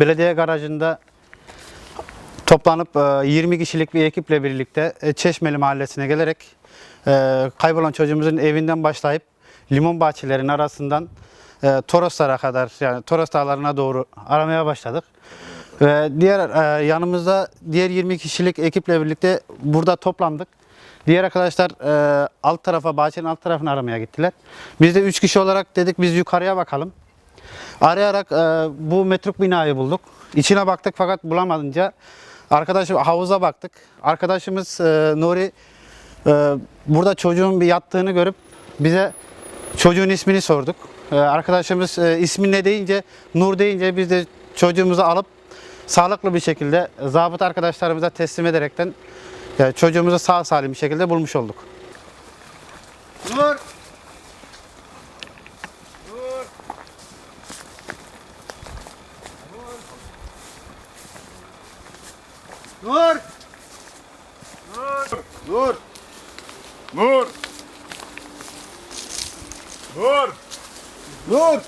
belediye garajında toplanıp e, 20 kişilik bir ekiple birlikte e, Çeşmeli Mahallesi'ne gelerek e, kaybolan çocuğumuzun evinden başlayıp limon bahçelerinin arasından e, Toroslara kadar yani Toros dağlarına doğru aramaya başladık. Ve diğer e, yanımızda diğer 20 kişilik ekiple birlikte burada toplandık. Diğer arkadaşlar e, alt tarafa bahçenin alt tarafını aramaya gittiler. Biz de 3 kişi olarak dedik biz yukarıya bakalım. Arayarak e, bu metruk binayı bulduk. İçine baktık fakat bulamadınca arkadaşım havuza baktık. Arkadaşımız e, Nuri e, burada çocuğun bir yattığını görüp bize çocuğun ismini sorduk. E, arkadaşımız e, ismi ne deyince Nur deyince biz de çocuğumuzu alıp sağlıklı bir şekilde zabıt arkadaşlarımıza teslim ederekten e, çocuğumuzu sağ salim bir şekilde bulmuş olduk. Nur. Nur. Nur. Nur. Nur. Nur. Nur.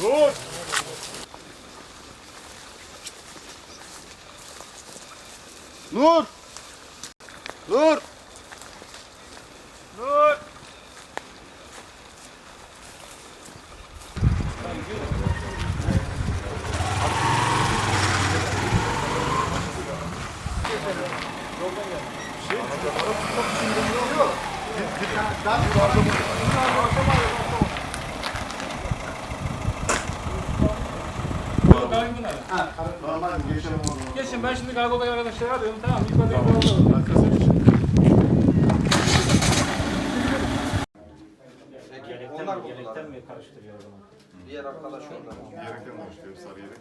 Nur. Nur. Nur. Nur. Geçin ben şimdi kargo bey arkadaşları arıyorum tamam yukarıda yukarıda. Onlar Yelekten mi karıştırıyor o zaman? Diğer arkadaş orada. Yerekten başlıyor sarı yerek.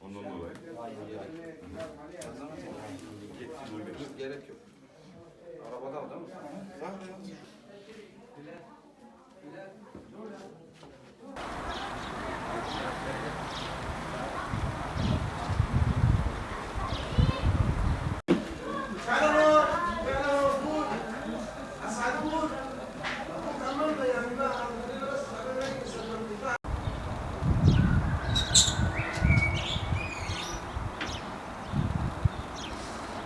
Ondan dolayı. Gerek yok. oder? Ja.